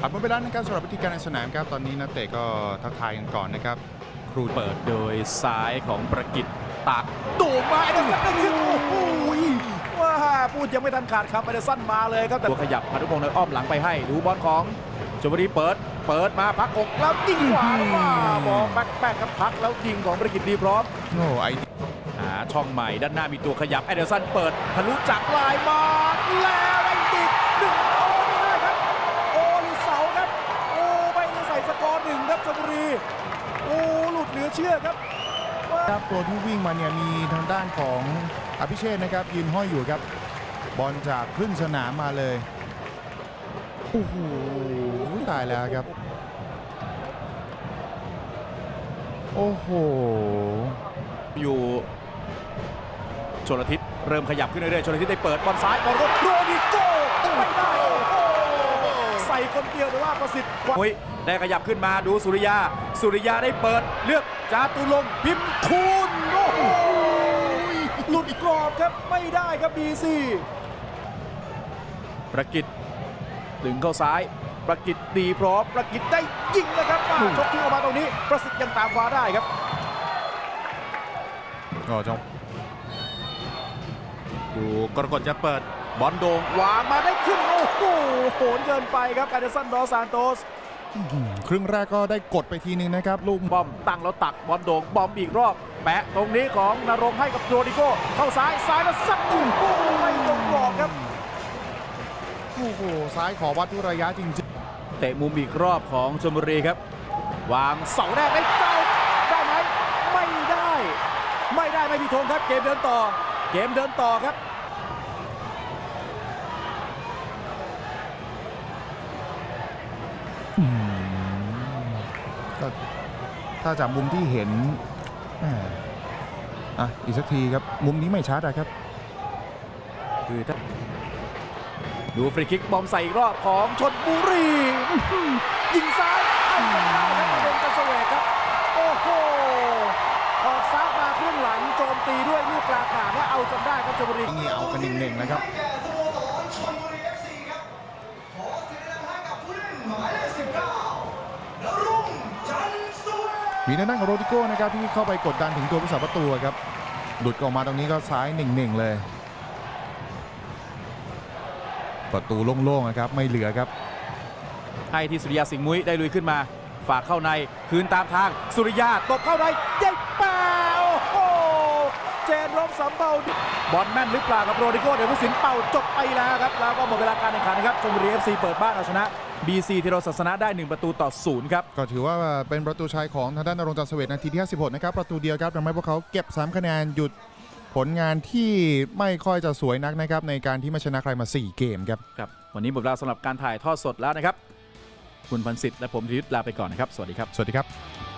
ผ่านหมดไปแล้วนะครับสำหรับวิธีการในสนามครับตอนนี้นักเตะก็ทักทายกันก่อนนะครับ ครูเปิดโดยซ้ายของประกิตตักดูมาไอ้เดอร์สันได้ขึ้นโอ้โหว้าพูดยังไม่ทันขาดคำไอ้เดอร์สันมาเลยครับแต่ตัวขยับพานุพงศ์เลยอ้อมหลังไปให้ดูบอลของชมบุรีเปิด เปิดมาพักอกแล้วยิงขวาว่าบอลแบ็คแบ็คครับพักแล้วยิงของประกิตดีพร้อมโอ้ไอหาช่องใหม่ด้านหน้ามีตัวขยับไอเดอร์สันเปิดทะลุจากลายมาแล้วไอ้ดิดหนึ่งโอ้ไม่ได้ครับ โอ้หลุดเสาครับ โอ้ไม่ได้ใส่สกอร์หนึ่งครับชมบุรี โอ้หลุด เหลือเชื่อครับครับตัวที่วิ่งมาเนี่ยมีทางด้านของอภิเชษฐ์นะครับยืนห้อยอยู่ครับ บอลจากครึ่งสนามมาเลยโอ้โหตายแล้วครับ โอ้โห อยู่ชลทิศเริ่มขยับขึ้นเรื่อยๆชลทิศได้เปิดบอลซ้ายบอลก็โรดิโก้ไม่ได้โอ้โหใส่คนเดียวแต่ว่าประสิทธิ์กว่าโอ้ยได้ขยับขึ้นมาดูสุริยา สุริยาได้เปิดเลือกจาตุลงค์พิมพ์คูณโอ้โหหลุดกรอบครับไม่ได้ครับดีซีประกิตดึงเข้าซ้ายประกิตดีพร้อมประกิตได้ยิงนะครับมาชกทิ้งออกมาตรงนี้ ประสิทธิ์ยังตามคว้าได้ครับก็จะดูกรกฎจะเปิด บอลโด่งวางมาได้ขึ้น โอ้โหโหนเกินไปครับแอเดอร์สันดอสซานโตสอื้อหือครึ่งแรกก็ได้กดไปทีนึงนะครับ ลูกบอมตั้งแล้วตักบอลโด่งบอมอีกรอบ แปะตรงนี้ของนรงค์ให้กับโรดิโก้เข้าซ้ายซ้ายแล้วซัดโอ้โหไม่ตรงกรอบครับโอ้โหซ้ายขอวัดทุกระยะจริงเตะมุมอีกรอบของชลบุรีครับ วางเสาแรกได้เก้าได้ไหมไม่ได้ ไม่ได้ไม่มีธงครับเกมเดินต่อ เกมเดินต่อครับ ๆอืม ก็ถ้าจากมุมที่เห็นแหม่อะอีกสักทีครับ มุมนี้ไม่ชัดอะครับ คือถ้าดูฟรีคิกบอมใส่อีกรอบของชนบุรีอื้อหือยิงซ้ายเอาจนได้ครับมาโดนกันเสวกครับ โอ้โหออกซ้ายมาครึ่งหลังโจมตีด้วยลูกปลาขาดและเอาจนได้ครับชลบุรีนี่เอากันหนึ่งๆนะครับ มีทางด้านของโรดิโก้นะครับที่เข้าไปกดดันถึงตัวผู้สาประตูครับหลุดออกมาตรงนี้ก็ซ้ายหนึ่งๆเลย ประตูโล่งๆนะครับไม่เหลือครับ ให้ที่สุริยาสิงห์มุ้ยได้ลุยขึ้นมา ฝากเข้าในคืนตามทางสุริยาตบเข้าในเย้เปล่าโอ้โหเจนรบสำเภาบอลแม่นหรือเปล่ากับโรดิโก้เดี๋ยวผู้สินเป่าจบไปแล้วครับแล้วก็หมดเวลาการแข่งขันนะครับชลบุรี FC เปิดบ้านเอาชนะ BC ที่เราศาสนะได้ 1 ประตูต่อศูนย์ครับ ก็ถือว่าเป็นประตูชัยของทางด้านนรงค์จันทร์เสวตนาทีที่ 56 นะครับ ประตูเดียวครับทำให้พวกเขาเก็บ 3 คะแนนหยุดผลงานที่ไม่ค่อยจะสวยนักนะครับ ในการที่ไม่ชนะใครมา 4 เกมครับครับ วันนี้หมดเวลาสำหรับการถ่ายทอดสดแล้วนะครับ คุณพันสิทธิ์และผมธีรยุทธลาไปก่อนนะครับ สวัสดีครับ สวัสดีครับ